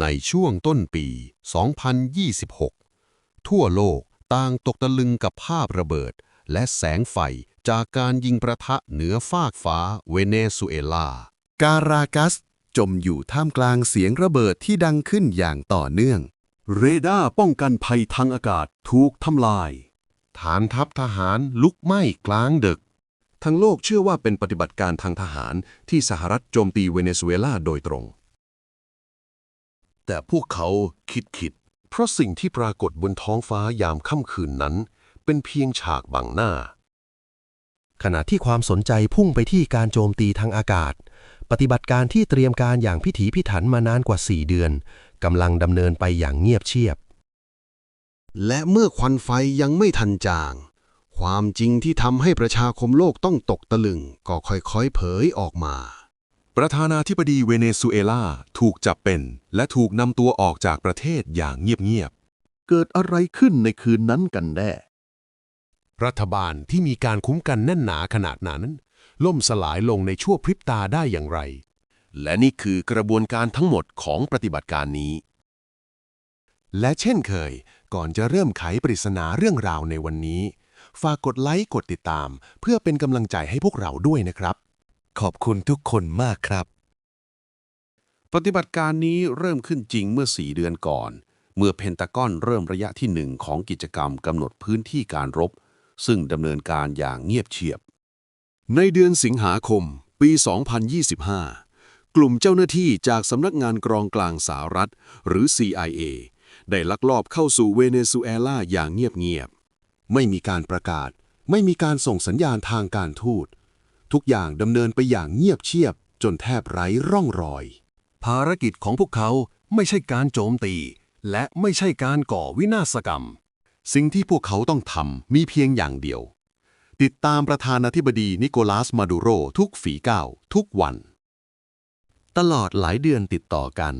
ในช่วงต้นปี 2026 ทั่วโลกต่างตกตะลึงกับภาพระเบิด และแสงไฟจากการยิงประทะเหนือฟากฟ้าเวเนซุเอลา การากัส จมอยู่ท่ามกลางเสียงระเบิดที่ดังขึ้นอย่างต่อเนื่อง เรดาร์ป้องกันภัยทางอากาศถูกทำลาย ฐานทัพทหารลุกไหม้กลางดึก ทั้งโลกเชื่อว่าเป็นปฏิบัติการทางทหารที่สหรัฐโจมตีเวเนซุเอลาโดยตรง แต่พวกเขาคิดคิด เพราะสิ่งที่ปรากฏบนท้องฟ้ายามค่ำคืนนั้น เป็นเพียงฉากบังหน้า ขณะที่ความสนใจพุ่งไปที่การโจมตีทางอากาศ ปฏิบัติการที่เตรียมการอย่างพิถีพิถันมานานกว่า 4 เดือนกำลังดำเนินไปอย่างเงียบเชียบ และเมื่อควันไฟยังไม่ทันจาง ความจริงที่ทำให้ประชาคมโลกต้องตกตะลึงก็ค่อยๆเผยออกมา ประธานาธิบดีเวเนซุเอลาถูกจับเป็น และถูกนำตัวออกจากประเทศอย่างเงียบเกิดอะไรขึ้นในคืนนั้นกันแน่ รัฐบาลที่มีการคุ้มกันแน่นหนาขนาดนั้นล่มสลายลงในชั่วพริบตาได้อย่างไรๆและนี่คือกระบวนการทั้งหมดของปฏิบัติการนี้ และเช่นเคย ก่อนจะเริ่มไขปริศนาเรื่องราวในวันนี้ ฝากกดไลค์กดติดตาม เพื่อเป็นกำลังใจให้พวกเราด้วยนะครับ ขอบคุณทุกคนมากครับ ปฏิบัติการนี้เริ่มขึ้นจริงเมื่อ 4 เดือนก่อน เมื่อเพนตากอนเริ่มระยะที่หนึ่งของกิจกรรมกำหนดพื้นที่การรบ ซึ่งดำเนินการอย่างเงียบเชียบ ในเดือนสิงหาคม ปี 2025 กลุ่มเจ้าหน้าที่จากสำนักงานกรองกลางสหรัฐ หรือ CIA ได้ลักลอบเข้าสู่เวเนซุเอลาอย่างเงียบไม่มีการประกาศ ไม่มีการส่งสัญญาณทางการทูต ทุกอย่างดำเนินไปอย่างเงียบเชียบ จนแทบไร้ร่องรอย ภารกิจของพวกเขาไม่ใช่การโจมตี และไม่ใช่การก่อวินาศกรรม สิ่งที่พวกเขาต้องทำมีเพียงอย่างเดียว ติดตามประธานาธิบดีนิโคลัสมาดูโรทุกฝีก้าวทุกวัน ตลอดหลายเดือนติดต่อกัน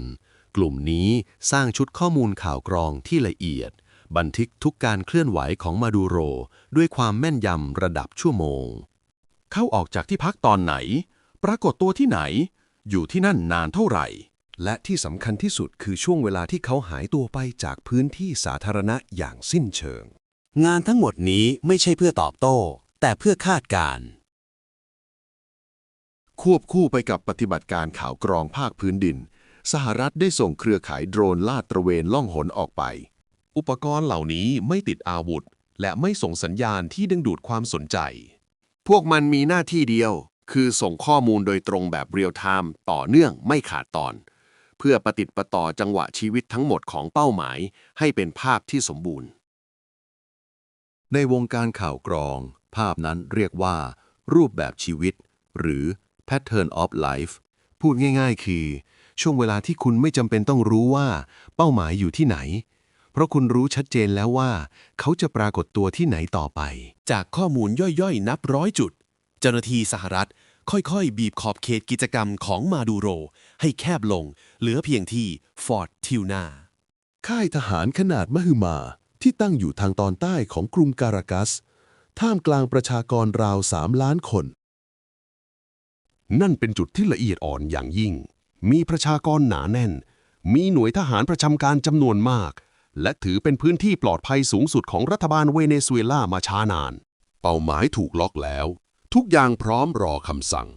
กลุ่มนี้สร้างชุดข้อมูลข่าวกรองที่ละเอียด บันทึกทุกการเคลื่อนไหวของมาดูโร ด้วยความแม่นยำระดับชั่วโมง เข้าออกจากที่พักตอนไหน ปรากฏตัวที่ไหน อยู่ที่นั่นนานเท่าไหร่ และที่สำคัญที่สุดคือช่วงเวลาที่เขาหายตัวไปจากพื้นที่สาธารณะอย่างสิ้นเชิง งานทั้งหมดนี้ไม่ใช่เพื่อตอบโต้ แต่เพื่อคาดการณ์ควบคู่ไปกับปฏิบัติการข่าวกรองภาคพื้นดิน สหรัฐได้ส่งเครือข่ายโดรนลาดตระเวนล่องหนออกไป อุปกรณ์เหล่านี้ไม่ติดอาวุธ และไม่ส่งสัญญาณที่ดึงดูดความสนใจ พวกมันมีหน้าที่เดียว คือส่งข้อมูลโดยตรงแบบเรียลไทม์ต่อเนื่องไม่ขาดตอน เพื่อประติดประต่อจังหวะชีวิตทั้งหมดของเป้าหมาย ให้เป็นภาพที่สมบูรณ์ ในวงการข่าวกรอง ภาพนั้นเรียกว่า รูปแบบชีวิต หรือ pattern of life พูดง่ายๆ คือ ช่วงเวลาที่คุณไม่จำเป็นต้องรู้ว่า เป้าหมายอยู่ที่ไหน เพราะคุณรู้ชัดเจนแล้วว่า เขาจะปรากฏตัวที่ไหนต่อไปจากข้อมูลย่อยๆ นับร้อยจุด เจ้าหน้าที่สหรัฐค่อยๆ บีบขอบเขตกิจกรรมของมาดูโร ให้แคบลง เหลือเพียงที่ฟอร์ตทิวนาค่ายทหารขนาดมหึมา ที่ตั้งอยู่ทางตอนใต้ของกรุงการากัส ท่ามกลางประชากรราวสามล้านคน นั่นเป็นจุดที่ละเอียดอ่อนอย่างยิ่ง มีประชากรหนาแน่น มีหน่วยทหารประจำการจำนวนมาก และถือเป็นพื้นที่ปลอดภัยสูงสุดของรัฐบาลเวเนซุเอลามาช้านาน เป้าหมายถูกล็อกแล้ว ทุกอย่างพร้อมรอคำสั่ง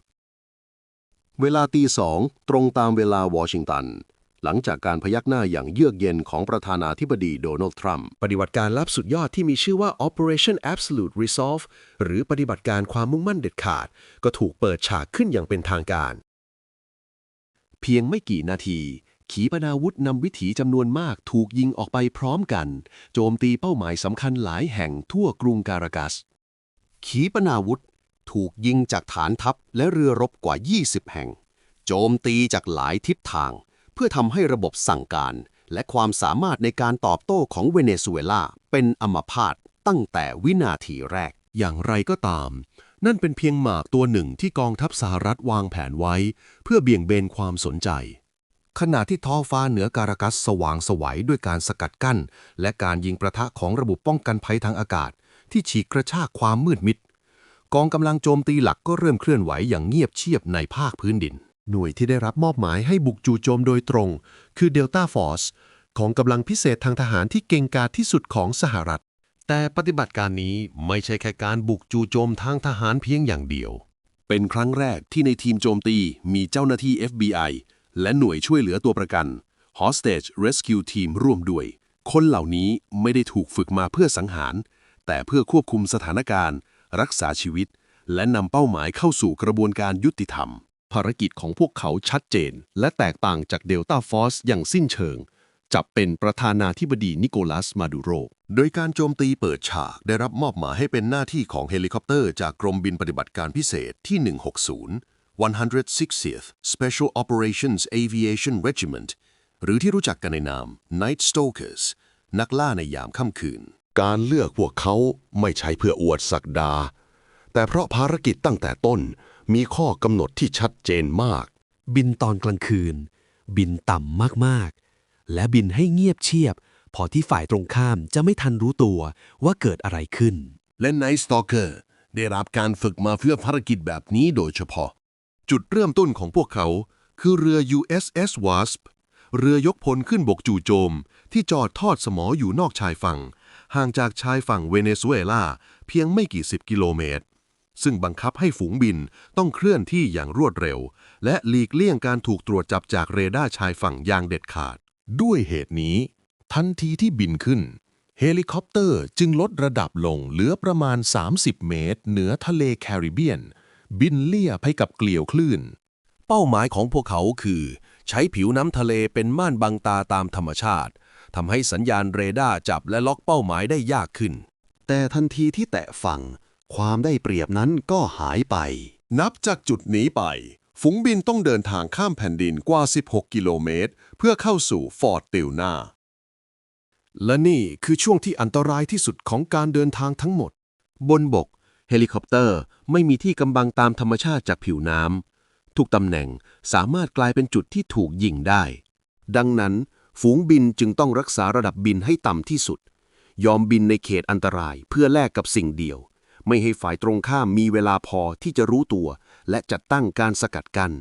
เวลาตีสองตรงตามเวลาวอชิงตัน หลังจากการพยักหน้าอย่างเยือกเย็นของประธานาธิบดีโดนัลด์ทรัมป์ปฏิบัติการลับสุดยอดที่มีชื่อว่า Operation Absolute Resolve หรือปฏิบัติการความมุ่งมั่นเด็ดขาด ก็ถูกเปิดฉากขึ้นอย่างเป็นทางการ เพียงไม่กี่นาที ขีปนาวุธนำวิถีจำนวนมากถูกยิงออกไปพร้อมกัน โจมตีเป้าหมายสำคัญหลายแห่งทั่วกรุงการากัส ขีปนาวุธถูกยิงจากฐานทัพและเรือรบกว่า 20 แห่ง โจมตีจากหลายทิศทาง เพื่อทำให้ระบบสั่งการ และความสามารถในการตอบโต้ของเวเนซุเอลาเป็นอัมพาตตั้งแต่วินาทีแรก อย่างไรก็ตาม นั่นเป็นเพียงหมากตัวหนึ่งที่กองทัพสหรัฐวางแผนไว้ เพื่อเบี่ยงเบนความสนใจ ขณะที่ท้องฟ้าเหนือการากัสสว่างสวัยด้วยการสกัดกั้น และการยิงประทะของระบบป้องกันภัยทางอากาศ ที่ฉีกกระชากความมืดมิด กองกำลังโจมตีหลักก็เริ่มเคลื่อนไหวอย่างเงียบเชียบในภาคพื้นดิน หน่วยที่ได้รับมอบหมายให้บุกจู่โจมโดยตรง คือ Delta Force ของกำลังพิเศษทางทหารที่เก่งกาจที่สุดของสหรัฐ แต่ปฏิบัติการนี้ไม่ใช่แค่การบุกจู่โจมทางทหารเพียงอย่างเดียว เป็นครั้งแรกที่ในทีมโจมตีมีเจ้าหน้าที่ FBI และหน่วยช่วยเหลือตัวประกัน Hostage Rescue Team ร่วมด้วย คนเหล่านี้ไม่ได้ถูกฝึกมาเพื่อสังหาร แต่เพื่อควบคุมสถานการณ์ รักษาชีวิต และนำเป้าหมายเข้าสู่กระบวนการยุติธรรม ภารกิจของพวกเขาชัดเจน และแตกต่างจากเดลต้าฟอสอย่างสิ้นเชิง จับเป็นประธานาธิบดีนิโคลัสมาดูโร โดยการโจมตีเปิดฉากได้รับมอบหมายให้เป็นหน้าที่ของเฮลิคอปเตอร์จากกรมบินปฏิบัติการพิเศษที่ 160 160th Special Operations Aviation Regiment หรือที่รู้จักกันในนาม Night Stalkers นักล่าในยามค่ำคืน การเลือกพวกเขาไม่ใช่เพื่ออวดศักดา แต่เพราะภารกิจตั้งแต่ต้นมีข้อกำหนดที่ชัดเจนมาก บินตอนกลางคืน บินต่ำมากๆ และบินให้เงียบเชียบ พอที่ฝ่ายตรงข้ามจะไม่ทันรู้ตัวว่าเกิดอะไรขึ้น และ Night Stalker ได้รับการฝึกมาเพื่อภารกิจแบบนี้โดยเฉพาะ จุดเริ่มต้นของพวกเขา คือเรือ USS Wasp เรือยกพลขึ้นบกจู่โจม ที่จอดทอดสมออยู่นอกชายฝั่ง ห่างจากชายฝั่งเวเนซุเอลาเพียงไม่กี่สิบกิโลเมตร ซึ่งบังคับให้ฝูงบินต้องเคลื่อนที่อย่างรวดเร็ว และหลีกเลี่ยงการถูกตรวจจับจากเรดาร์ชายฝั่งอย่างเด็ดขาด ด้วยเหตุนี้ ทันทีที่บินขึ้น เฮลิคอปเตอร์จึงลดระดับลงเหลือประมาณ 30 เมตร เหนือทะเลแคริบเบียน บินเลี่ยไปกับเกลียวคลื่น เป้าหมายของพวกเขาคือ ใช้ผิวน้ำทะเลเป็นม่านบังตาตามธรรมชาติทำให้สัญญาณเรดาร์จับและล็อกเป้าหมายได้ยากขึ้น แต่ทันทีที่แตะฝั่ง ความได้เปรียบนั้นก็หายไป นับจากจุดนี้ไป ฝูงบินต้องเดินทางข้ามแผ่นดินกว่า 16 กิโลเมตร เพื่อเข้าสู่ฟอร์ตติลนาและนี่คือช่วงที่อันตรายที่สุดของการเดินทางทั้งหมด บนบกเฮลิคอปเตอร์ไม่มีที่กำบังตามธรรมชาติจากผิวน้ำทุกตำแหน่งสามารถกลายเป็นจุดที่ถูกยิงได้ ดังนั้น ฝูงบินจึงต้องรักษาระดับบินให้ต่ำที่สุด ยอมบินในเขตอันตรายเพื่อแลกกับสิ่งเดียว ไม่ให้ฝ่ายตรงข้ามมีเวลาพอที่จะรู้ตัว และจัดตั้งการสกัดกัน้น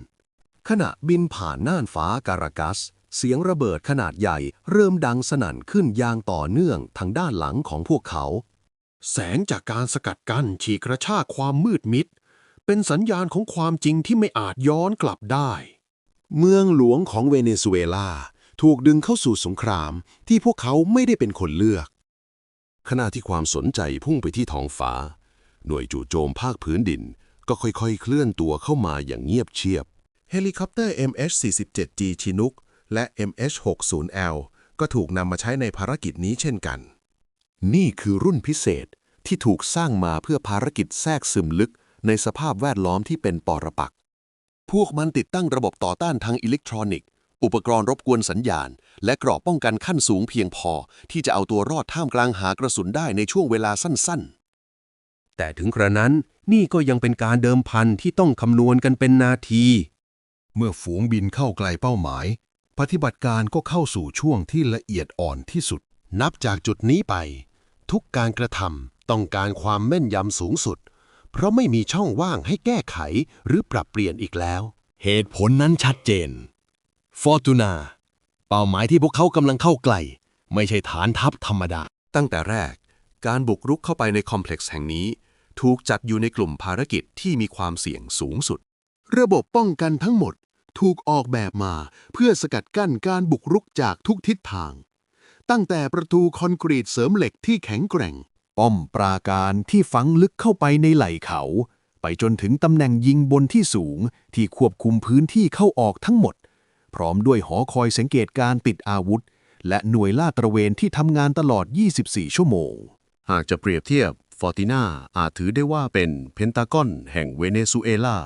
ขณะบินผ่านน่านฟ้าการากัส เสียงระเบิดขนาดใหญ่ เริ่มดังสนั่นขึ้นอย่างต่อเนื่องทางด้านหลังของพวกเขา แสงจากการสกัดกั้นฉีกกระชากความมืดมิด เป็นสัญญาณของความจริงที่ไม่อาจย้อนกลับได้ เมืองหลวงของเวเนซุเอลา ถูกดึงเข้าสู่สงครามที่พวกเขาไม่ได้เป็นคนเลือก ขณะที่ความสนใจพุ่งไปที่ท้องฟ้า หน่วยจู่โจมภาคพื้นดิน ก็ค่อยๆ เคลื่อนตัวเข้ามาอย่างเงียบเชียบ เฮลิคอปเตอร์ MH-47G Chinook และ MH-60L ก็ถูกนำมาใช้ในภารกิจนี้เช่นกัน นี่คือรุ่นพิเศษที่ถูกสร้างมาเพื่อภารกิจแทรกซึมลึก ในสภาพแวดล้อมที่เป็นปรปักษ์พวกมันติดตั้งระบบต่อต้านทางอิเล็กทรอนิกส์ อุปกรณ์รบกวนสัญญาณ และกรอบป้องกันขั้นสูงเพียงพอ ที่จะเอาตัวรอดท่ามกลางหากระสุนได้ในช่วงเวลาสั้นๆ แต่ถึงกระนั้นนี่ก็ยังเป็นการเดิมพันที่ต้องคำนวณกันเป็นนาที เมื่อฝูงบินเข้าไกลเป้าหมาย ปฏิบัติการก็เข้าสู่ช่วงที่ละเอียดอ่อนที่สุด นับจากจุดนี้ไป ทุกการกระทำต้องการความแม่นยำสูงสุด เพราะไม่มีช่องว่างให้แก้ไขหรือปรับเปลี่ยนอีกแล้ว เหตุผลนั้นชัดเจนฟอร์ตูนาเป้าหมายที่พวกเขากำลังเข้าไกลไม่ใช่ฐานทัพธรรมดา ตั้งแต่แรก การบุกรุกเข้าไปในคอมเพล็กซ์แห่งนี้ ถูกจัดอยู่ในกลุ่มภารกิจที่มีความเสี่ยงสูงสุด ระบบป้องกันทั้งหมดถูกออกแบบมาเพื่อสกัดกั้นการบุกรุกจากทุกทิศทาง ตั้งแต่ประตูคอนกรีตเสริมเหล็กที่แข็งแกร่ง ป้อมปราการที่ฝังลึกเข้าไปในไหล่เขา ไปจนถึงตำแหน่งยิงบนที่สูงที่ควบคุมพื้นที่เข้าออกทั้งหมด พร้อมด้วยหอคอยสังเกตการติดอาวุธ และหน่วยลาดตระเวนที่ทำงานตลอด 24 ชั่วโมง หากจะเปรียบเทียบฟอร์ติน่าอาจถือได้ว่าเป็นเพนตากอนแห่งเวเนซุเอลา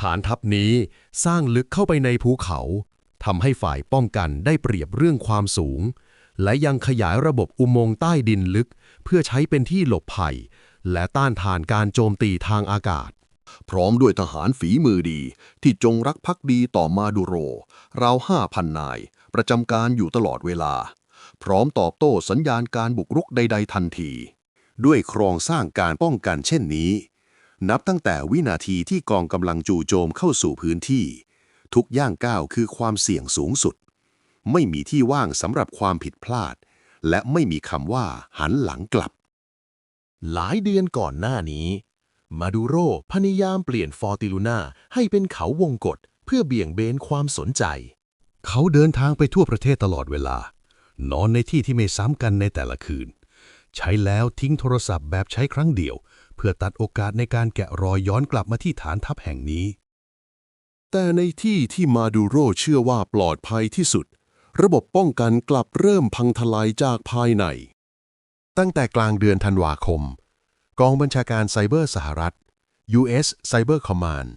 ฐานทัพนี้สร้างลึกเข้าไปในภูเขา ทำให้ฝ่ายป้องกันได้เปรียบเรื่องความสูง และยังขยายระบบอุโมงค์ใต้ดินลึก เพื่อใช้เป็นที่หลบภัย และต้านทานการโจมตีทางอากาศ พร้อมด้วยทหารฝีมือดี ที่จงรักภักดีต่อมาดูโร ราวห้าพันนาย ประจำการอยู่ตลอดเวลา พร้อมตอบโต้สัญญาณการบุกรุกใด ๆ ทันที ด้วยโครงสร้างการป้องกันเช่นนี้ นับตั้งแต่วินาทีที่กองกำลังจู่โจมเข้าสู่พื้นที่ ทุกย่างก้าวคือความเสี่ยงสูงสุด ไม่มีที่ว่างสำหรับความผิดพลาด และไม่มีคำว่าหันหลังกลับ หลายเดือนก่อนหน้านี้ มาดูโรพยายามเปลี่ยนฟอร์ติลูนาให้เป็นเขาวงกฏเพื่อเบี่ยงเบนความสนใจ เขาเดินทางไปทั่วประเทศตลอดเวลา นอนในที่ที่ไม่ซ้ำกันในแต่ละคืน ใช้แล้วทิ้งโทรศัพท์แบบใช้ครั้งเดียว เพื่อตัดโอกาสในการแกะรอยย้อนกลับมาที่ฐานทัพแห่งนี้ แต่ในที่ที่มาดูโรเชื่อว่าปลอดภัยที่สุด ระบบป้องกันกลับเริ่มพังทลายจากภายใน ตั้งแต่กลางเดือนธันวาคม กองบัญชาการไซเบอร์สหรัฐ U.S. Cyber Command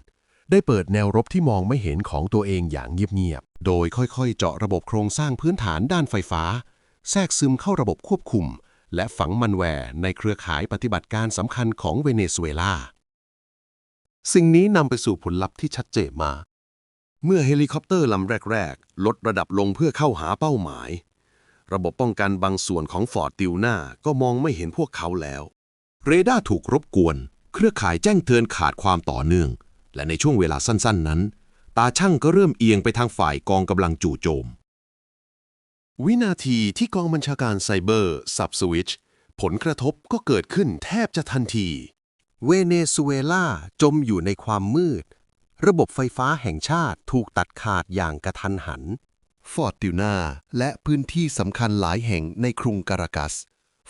ได้เปิดแนวรบที่มองไม่เห็นของตัวเองอย่างเงียบๆ โดยค่อยๆ เจาะระบบโครงสร้างพื้นฐานด้านไฟฟ้า แทรกซึมเข้าระบบควบคุม และฝังมันแวร์ในเครือข่ายปฏิบัติการสำคัญของเวเนซุเอลา สิ่งนี้นำไปสู่ผลลัพธ์ที่ชัดเจนมา เมื่อเฮลิคอปเตอร์ลำแรก ๆ ลดระดับลงเพื่อเข้าหาเป้าหมาย ระบบป้องกันบางส่วนของฟอร์ดติวนาก็มองไม่เห็นพวกเขาแล้ว เรดาร์ถูกรบกวน เครือข่ายแจ้งเตือนขาดความต่อเนื่อง และในช่วงเวลาสั้น ๆ นั้น ตาช่างก็เริ่มเอียงไปทางฝ่ายกองกำลังจู่โจม วินาทีที่กองบัญชาการไซเบอร์สับสวิตช์ผลกระทบก็เกิดขึ้นแทบจะทันที เวเนซุเอลาจมอยู่ในความมืด ระบบไฟฟ้าแห่งชาติถูกตัดขาดอย่างกระทันหัน ฟอร์ติวนาและพื้นที่สำคัญหลายแห่งในกรุงการากัส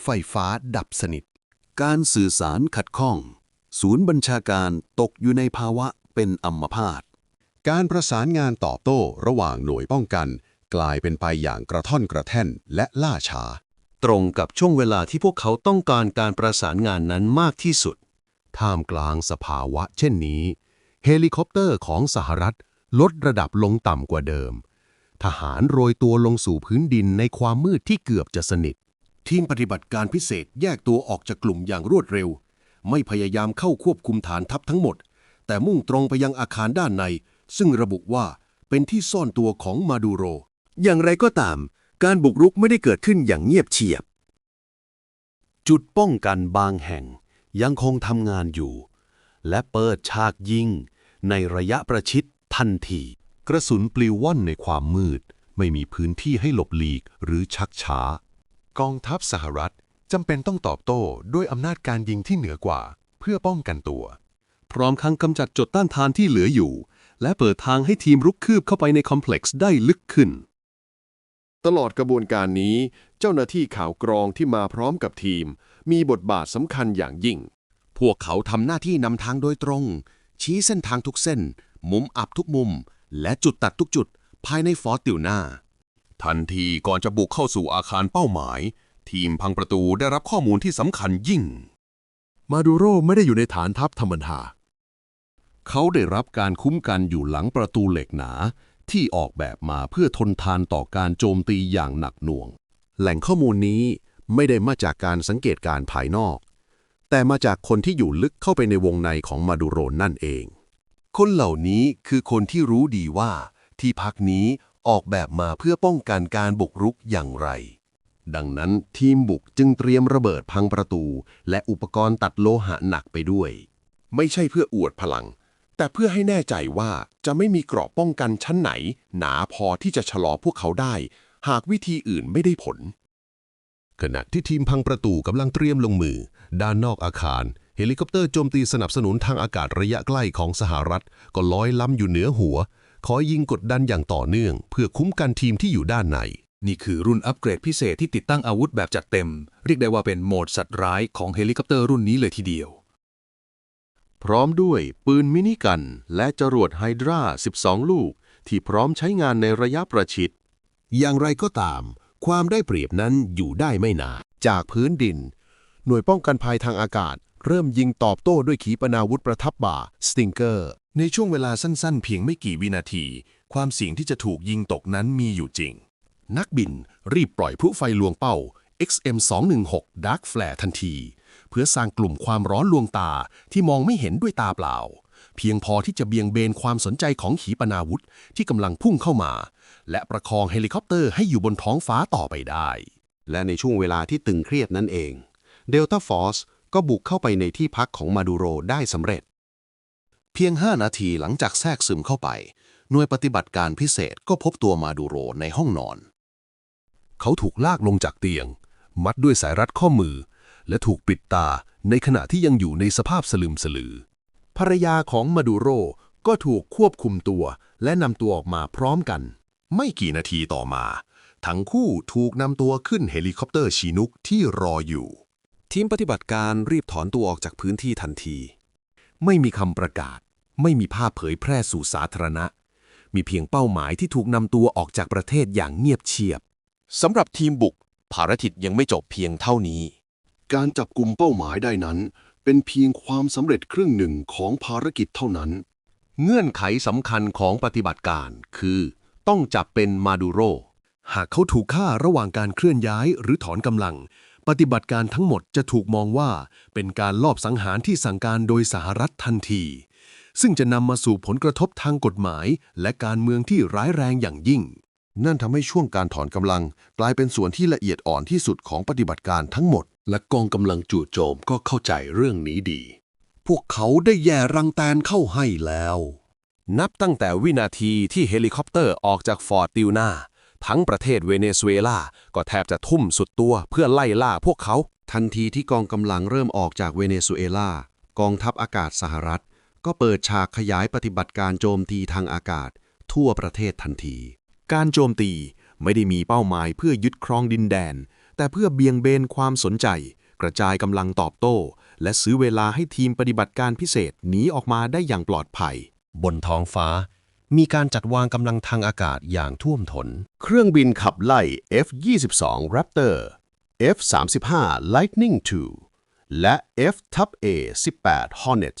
ไฟฟ้าดับสนิท การสื่อสารขัดข้อง ศูนย์บัญชาการตกอยู่ในภาวะเป็นอัมพาต การประสานงานตอบโต้ระหว่างหน่วยป้องกัน กลายเป็นไปอย่างกระท่อนกระแท่นและล่าช้า ตรงกับช่วงเวลาที่พวกเขาต้องการการประสานงานนั้นมากที่สุด ท่ามกลางสภาวะเช่นนี้ เฮลิคอปเตอร์ของสหรัฐลดระดับลงต่ำกว่าเดิม ทหารโรยตัวลงสู่พื้นดินในความมืดที่เกือบจะสนิท ทีมปฏิบัติการพิเศษแยกตัวออกจากกลุ่มอย่างรวดเร็ว ไม่พยายามเข้าควบคุมฐานทัพทั้งหมด แต่มุ่งตรงไปยังอาคารด้านใน ซึ่งระบุว่าเป็นที่ซ่อนตัวของมาดูโร อย่างไรก็ตาม การบุกรุกไม่ได้เกิดขึ้นอย่างเงียบเฉียบ จุดป้องกันบางแห่ง ยังคงทำงานอยู่ และเปิดฉากยิง ในระยะประชิดทันที กระสุนปลิวว่อนในความมืด ไม่มีพื้นที่ให้หลบหลีกหรือชักช้า กองทัพสหรัฐจำเป็นต้องตอบโต้ด้วยอำนาจการยิงที่เหนือกว่า เพื่อป้องกันตัว พร้อมทั้งกำจัดจุดต้านทานที่เหลืออยู่ และเปิดทางให้ทีมรุกคืบเข้าไปในคอมเพล็กซ์ได้ลึกขึ้น ตลอดกระบวนการนี้ เจ้าหน้าที่ข่าวกรองที่มาพร้อมกับทีม มีบทบาทสำคัญอย่างยิ่ง พวกเขาทำหน้าที่นำทางโดยตรง ชี้เส้นทางทุกเส้น มุมอับทุกมุม และจุดตัดทุกจุด ภายในฟอร์ติวนาทันทีก่อนจะบุกเข้าสู่อาคารเป้าหมาย ทีมพังประตูได้รับข้อมูลที่สำคัญยิ่ง มาดูโรไม่ได้อยู่ในฐานทัพธรรมดาเขาได้รับการคุ้มกันอยู่หลังประตูเหล็กหนา ที่ออกแบบมาเพื่อทนทานต่อการโจมตีอย่างหนักหน่วง แหล่งข้อมูลนี้ ไม่ได้มาจากการสังเกตการภายนอก แต่มาจากคนที่อยู่ลึกเข้าไปในวงในของมาดูโรนั่นเอง คนเหล่านี้คือคนที่รู้ดีว่า ที่พักนี้ออกแบบมาเพื่อป้องกันการบุกรุกอย่างไร ดังนั้นทีมบุกจึงเตรียมระเบิดพังประตู และอุปกรณ์ตัดโลหะหนักไปด้วย ไม่ใช่เพื่ออวดพลัง แต่เพื่อให้แน่ใจว่าจะไม่มีเกราะป้องกันชั้นไหน หนาพอที่จะชะลอพวกเขาได้ หากวิธีอื่นไม่ได้ผล ขณะที่ทีมพังประตูกำลังเตรียมลงมือ ด้านนอกอาคาร เฮลิคอปเตอร์โจมตีสนับสนุนทางอากาศระยะใกล้ของสหรัฐ ก็ลอยล้ำอยู่เหนือหัว คอยยิงกดดันอย่างต่อเนื่อง เพื่อคุ้มกันทีมที่อยู่ด้านใน นี่คือรุ่นอัปเกรดพิเศษที่ติดตั้งอาวุธแบบจัดเต็ม เรียกได้ว่าเป็นโหมดสัตว์ร้ายของเฮลิคอปเตอร์รุ่นนี้เลยทีเดียว พร้อมด้วยปืนมินิกัน และจรวดไฮดรา12 ลูก ที่พร้อมใช้งานในระยะประชิด อย่างไรก็ตาม ความได้เปรียบนั้นอยู่ได้ไม่นานจากพื้นดิน หน่วยป้องกันภัยทางอากาศ เริ่มยิงตอบโต้ด้วยขีปนาวุธประทับบ่าสติงเกอร์ในช่วงเวลาสั้นๆ เพียงไม่กี่วินาที ความเสี่ยงที่จะถูกยิงตกนั้นมีอยู่จริง นักบินรีบปล่อยพลุไฟลวงเป้า XM216 Dark Flare ทันที เพื่อสร้างกลุ่มความร้อนลวงตาที่มองไม่เห็นด้วยตาเปล่า เพียงพอที่จะเบี่ยงเบนความสนใจของขีปนาวุธที่กำลังพุ่งเข้ามา และประคองเฮลิคอปเตอร์ให้อยู่บนท้องฟ้าต่อไปได้ และในช่วงเวลาที่ตึงเครียดนั่นเองเดลต้าฟอร์สก็บุกเข้าไปในที่พักของมาดูโรได้สำเร็จ เพียง 5 นาทีหลังจากแทรกซึมเข้าไป หน่วยปฏิบัติการพิเศษก็พบตัวมาดูโรในห้องนอน เขาถูกลากลงจากเตียง มัดด้วยสายรัดข้อมือ และถูกปิดตาในขณะที่ยังอยู่ในสภาพสลึมสลือ ภรรยาของมาดูโรก็ถูกควบคุมตัว และนำตัวออกมาพร้อมกัน ไม่กี่นาทีต่อมา ทั้งคู่ถูกนำตัวขึ้นเฮลิคอปเตอร์ชีนุกที่รออยู่ ทีมปฏิบัติการรีบถอนตัวออกจากพื้นที่ทันที ไม่มีคำประกาศ ไม่มีภาพเผยแพร่สู่สาธารณะ มีเพียงเป้าหมายที่ถูกนำตัวออกจากประเทศอย่างเงียบเชียบสำหรับทีมบุกภารกิจยังไม่จบเพียงเท่านี้ การจับกลุ่มเป้าหมายได้นั้น เป็นเพียงความสำเร็จครึ่งหนึ่งของภารกิจเท่านั้น เงื่อนไขสำคัญของปฏิบัติการ คือ ต้องจับเป็นมาดูโร หากเขาถูกฆ่าระหว่างการเคลื่อนย้ายหรือถอนกำลัง ปฏิบัติการทั้งหมดจะถูกมองว่า เป็นการลอบสังหารที่สั่งการโดยสหรัฐทันที ซึ่งจะนำมาสู่ผลกระทบทางกฎหมาย และการเมืองที่ร้ายแรงอย่างยิ่ง นั่นทำให้ช่วงการถอนกำลัง กลายเป็นส่วนที่ละเอียดอ่อนที่สุดของปฏิบัติการทั้งหมด และกองกำลังจู่โจมก็เข้าใจเรื่องนี้ดี พวกเขาได้แย่รังแตนเข้าให้แล้ว นับตั้งแต่วินาทีที่เฮลิคอปเตอร์ออกจากฟอร์ตติวนาทั้งประเทศเวเนซุเอลา ก็แทบจะทุ่มสุดตัวเพื่อไล่ล่าพวกเขา ทันทีที่กองกำลังเริ่มออกจากเวเนซุเอลา กองทัพอากาศสหรัฐ ก็เปิดฉากขยายปฏิบัติการโจมตีทางอากาศ ทั่วประเทศทันที การโจมตีไม่ได้มีเป้าหมายเพื่อยึดครองดินแดน แต่เพื่อเบี่ยงเบนความสนใจ กระจายกำลังตอบโต้ และซื้อเวลาให้ทีมปฏิบัติการพิเศษหนีออกมาได้อย่างปลอดภัย บนท้องฟ้า มีการจัดวางกำลังทางอากาศอย่างท่วมท้น เครื่องบินขับไล่ F-22 Raptor F-35 Lightning II และ F-A-18 Hornet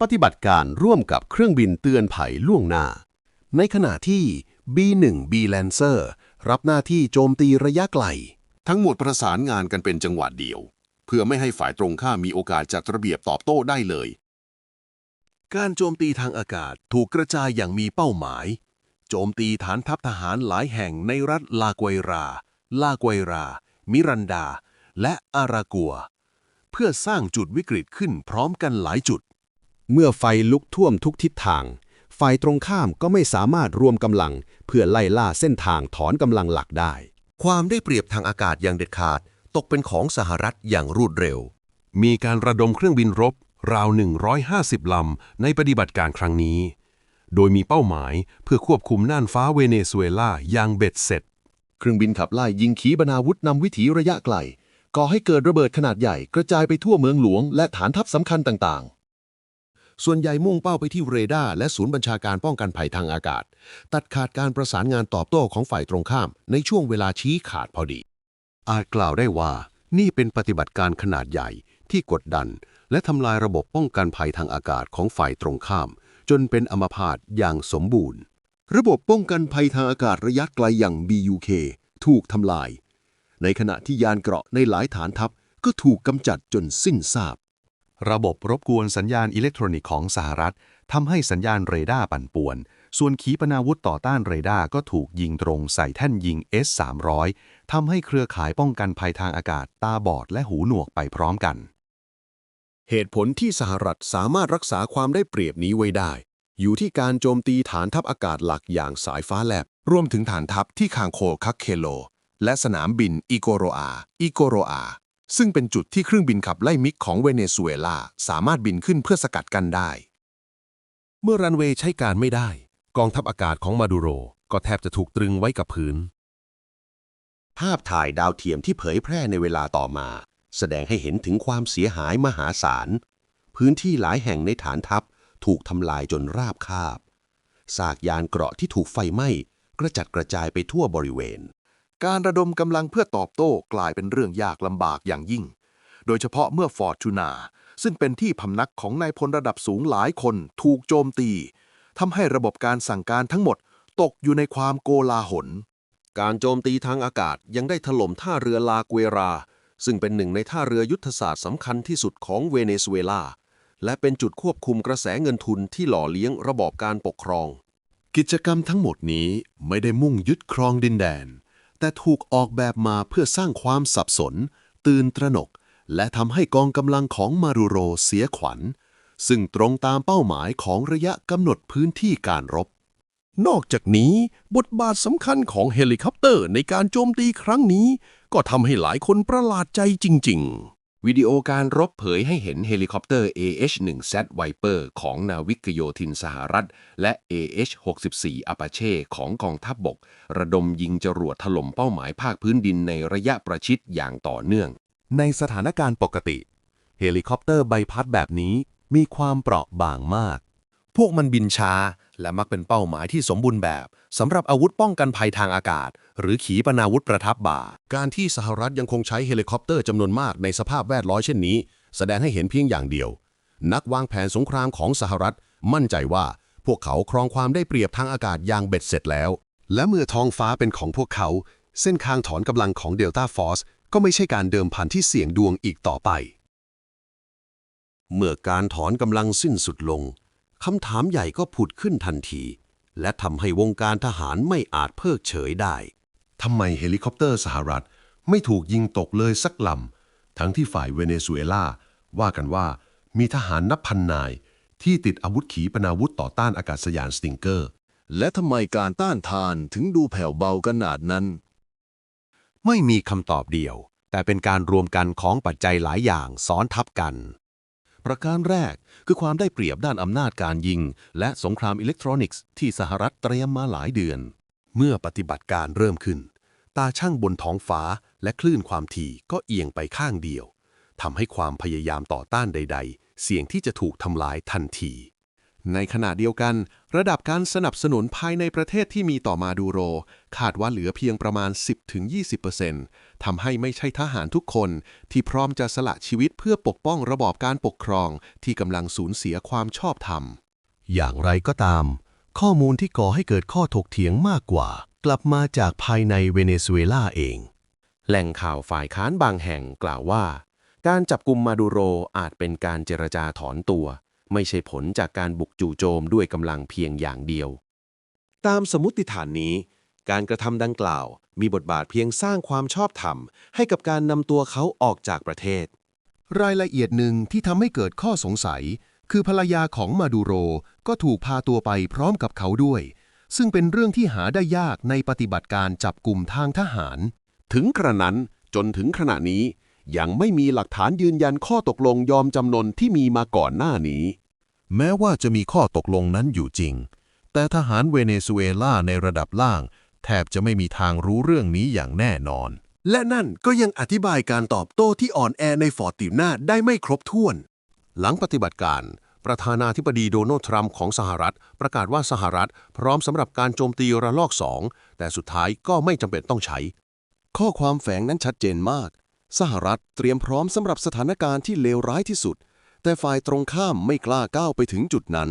ปฏิบัติการร่วมกับเครื่องบินเตือนภัยล่วงหน้า ในขณะที่ B1B Lancer รับหน้าที่โจมตีระยะไกล ทั้งหมดประสานงานกันเป็นจังหวะเดียว เพื่อไม่ให้ฝ่ายตรงข้ามมีโอกาสจัดระเบียบตอบโต้ได้เลย การโจมตีทางอากาศถูกกระจายอย่างมีเป้าหมาย โจมตีฐานทัพทหารหลายแห่งในรัฐลากัวรา ลากัวรา มิรันดา และอารากัว เพื่อสร้างจุดวิกฤตขึ้นพร้อมกันหลายจุด เมื่อไฟลุกท่วมทุกทิศทาง ฝ่ายตรงข้ามก็ไม่สามารถรวมกำลัง เพื่อไล่ล่าเส้นทางถอนกำลังหลักได้ ความได้เปรียบทางอากาศอย่างเด็ดขาด ตกเป็นของสหรัฐอย่างรวดเร็ว มีการระดมเครื่องบินรบ ราว 150 ลำในปฏิบัติการครั้งนี้ โดยมีเป้าหมายเพื่อควบคุมน่านฟ้าเวเนซุเอลาอย่างเบ็ดเสร็จ เครื่องบินขับไล่ยิงขีปนาวุธนำวิถีระยะไกลก่อให้เกิดระเบิดขนาดใหญ่กระจายไปทั่วเมืองหลวงและฐานทัพสำคัญต่างๆ ส่วนใหญ่มุ่งเป้าไปที่เรดาร์และศูนย์บัญชาการป้องกันภัยทางอากาศ ตัดขาดการประสานงานตอบโต้ของฝ่ายตรงข้าม ในช่วงเวลาชี้ขาดพอดี อาจกล่าวได้ว่า นี่เป็นปฏิบัติการขนาดใหญ่ที่กดดัน และทำลายระบบป้องกันภัยทางอากาศของฝ่ายตรงข้าม จนเป็นอัมพาตอย่างสมบูรณ์ ระบบป้องกันภัยทางอากาศระยะไกลอย่าง BUK ถูกทำลาย ในขณะที่ยานเกราะในหลายฐานทัพก็ถูกกำจัดจนสิ้นซาก ระบบรบกวนสัญญาณอิเล็กทรอนิกส์ของสหรัฐทำให้สัญญาณเรดาร์ปั่นป่วน ส่วนขีปนาวุธต่อต้านเรดาร์ก็ถูกยิงตรงใส่แท่นยิง S-300 ทำให้เครือข่ายป้องกันภัยทางอากาศตาบอดและหูหนวกไปพร้อมกัน เหตุผลที่สหรัฐสามารถรักษาความได้เปรียบนี้ไว้ได้ อยู่ที่การโจมตีฐานทัพอากาศหลักอย่างสายฟ้าแลบรวมถึงฐานทัพที่คางโคคักเคโล และสนามบินอิโกโรอาอิโกโรอา ซึ่งเป็นจุดที่เครื่องบินขับไล่มิกของเวเนซุเอลาสามารถบินขึ้นเพื่อสกัดกันได้ เมื่อรันเวย์ใช้การไม่ได้ กองทัพอากาศของมาดูโรก็แทบจะถูกตรึงไว้กับพื้น ภาพถ่ายดาวเทียมที่เผยแพร่ในเวลาต่อมา แสดงให้เห็นถึงความเสียหายมหาศาล พื้นที่หลายแห่งในฐานทัพถูกทำลายจนราบคาบซากยานเกราะที่ถูกไฟไหม้กระจัดกระจายไปทั่วบริเวณ การระดมกำลังเพื่อตอบโต้กลายเป็นเรื่องยากลำบากอย่างยิ่ง โดยเฉพาะเมื่อฟอร์จูนาซึ่งเป็นที่พำนักของนายพลระดับสูงหลายคนถูกโจมตีทำให้ระบบการสั่งการทั้งหมดตกอยู่ในความโกลาหล การโจมตีทางอากาศยังได้ถล่มท่าเรือลาเกวรา ซึ่งเป็นหนึ่งในท่าเรือยุทธศาสตร์สำคัญที่สุดของเวเนซุเอลา และเป็นจุดควบคุมกระแสเงินทุนที่หล่อเลี้ยงระบอบการปกครอง กิจกรรมทั้งหมดนี้ไม่ได้มุ่งยึดครองดินแดน แต่ถูกออกแบบมาเพื่อสร้างความสับสน ตื่นตระหนก และทำให้กองกำลังของมารูโรเสียขวัญ ซึ่งตรงตามเป้าหมายของระยะกำหนดพื้นที่การรบ นอกจากนี้บทบาทสำคัญของเฮลิคอปเตอร์ในการโจมตีครั้งนี้ ก็ทำให้หลายคนประหลาดใจจริง ๆ วิดีโอการรบเผยให้เห็นเฮลิคอปเตอร์ AH-1Z Viper ของนาวิกโยธินสหรัฐ และ AH-64 Apache ของกองทัพบบก ระดมยิงจรวดถล่มเป้าหมายภาคพื้นดินในระยะประชิดอย่างต่อเนื่อง ในสถานการณ์ปกติ เฮลิคอปเตอร์ใบพัดแบบนี้มีความเปราะบางมาก พวกมันบินช้า และมักเป็นเป้าหมายที่สมบูรณ์แบบสำหรับอาวุธป้องกันภัยทางอากาศ หรือขีปนาวุธประทับบ่า การที่สหรัฐยังคงใช้เฮลิคอปเตอร์จำนวนมากในสภาพแวดล้อมเช่นนี้ แสดงให้เห็นเพียงอย่างเดียว นักวางแผนสงครามของสหรัฐ มั่นใจว่าพวกเขาครองความได้เปรียบทางอากาศอย่างเบ็ดเสร็จแล้ว และเมื่อท้องฟ้าเป็นของพวกเขา เส้นทางถอนกำลังของเดลต้าฟอร์สก็ไม่ใช่การเดิมพันที่เสี่ยงดวงอีกต่อไป เมื่อการถอนกำลังสิ้นสุดลง คำถามใหญ่ก็ผุดขึ้นทันที และทำให้วงการทหารไม่อาจเพิกเฉยได้ทำไมเฮลิคอปเตอร์สหรัฐ ไม่ถูกยิงตกเลยสักลำ ทั้งที่ฝ่ายเวเนซุเอลาว่ากันว่ามีทหารนับพันนาย ที่ติดอาวุธขีปนาวุธต่อต้านอากาศยานสติงเกอร์ และทำไมการต้านทานถึงดูแผ่วเบาขนาดนั้น ไม่มีคำตอบเดียว แต่เป็นการรวมกันของปัจจัยหลายอย่างซ้อนทับกัน ประการแรกคือความได้เปรียบด้านอำนาจการยิง และสงครามอิเล็กทรอนิกส์ที่สหรัฐเตรียมมาหลายเดือน เมื่อปฏิบัติการเริ่มขึ้น ตาช่างบนท้องฟ้าและคลื่นความถี่ก็เอียงไปข้างเดียวทำให้ความพยายามต่อต้านใด ๆ เสี่ยงที่จะถูกทำลายทันที ในขณะเดียวกัน ระดับการสนับสนุนภายในประเทศที่มีต่อมาดูโร คาดว่าเหลือเพียงประมาณ 10-20%ทำให้ไม่ใช่ทหารทุกคน ที่พร้อมจะสละชีวิตเพื่อปกป้องระบอบการปกครองที่กำลังสูญเสียความชอบธรรม อย่างไรก็ตาม ข้อมูลที่ก่อให้เกิดข้อถกเถียงมากกว่า กลับมาจากภายในเวเนซุเอลาเอง แหล่งข่าวฝ่ายค้านบางแห่งกล่าวว่า การจับกลุ่มมาดูโรอาจเป็นการเจรจาถอนตัว ไม่ใช่ผลจากการบุกจู่โจมด้วยกำลังเพียงอย่างเดียว ตามสมมติฐานนี้ การกระทำดังกล่าว มีบทบาทเพียงสร้างความชอบธรรม ให้กับการนำตัวเขาออกจากประเทศ รายละเอียดหนึ่งที่ทำให้เกิดข้อสงสัย คือภรรยาของมาดูโรก็ถูกพาตัวไปพร้อมกับเขาด้วย ซึ่งเป็นเรื่องที่หาได้ยากในปฏิบัติการจับกลุ่มทางทหาร ถึงกระนั้นจนถึงขณะนี้ยังไม่มีหลักฐานยืนยันข้อตกลงยอมจำนนที่มีมาก่อนหน้านี้ แม้ว่าจะมีข้อตกลงนั้นอยู่จริง แต่ทหารเวเนซุเอลาในระดับล่าง แทบจะไม่มีทางรู้เรื่องนี้อย่างแน่นอน และนั่นก็ยังอธิบายการตอบโต้ที่อ่อนแอในฟอร์ติวนาได้ไม่ครบถ้วน หลังปฏิบัติการ ประธานาธิบดีโดนัลด์ทรัมป์ของสหรัฐ ประกาศว่าสหรัฐ พร้อมสำหรับการโจมตีระลอกสองแต่สุดท้ายก็ไม่จำเป็นต้องใช้ ข้อความแฝงนั้นชัดเจนมาก สหรัฐเตรียมพร้อมสำหรับสถานการณ์ที่เลวร้ายที่สุด แต่ฝ่ายตรงข้ามไม่กล้าก้าวไปถึงจุดนั้น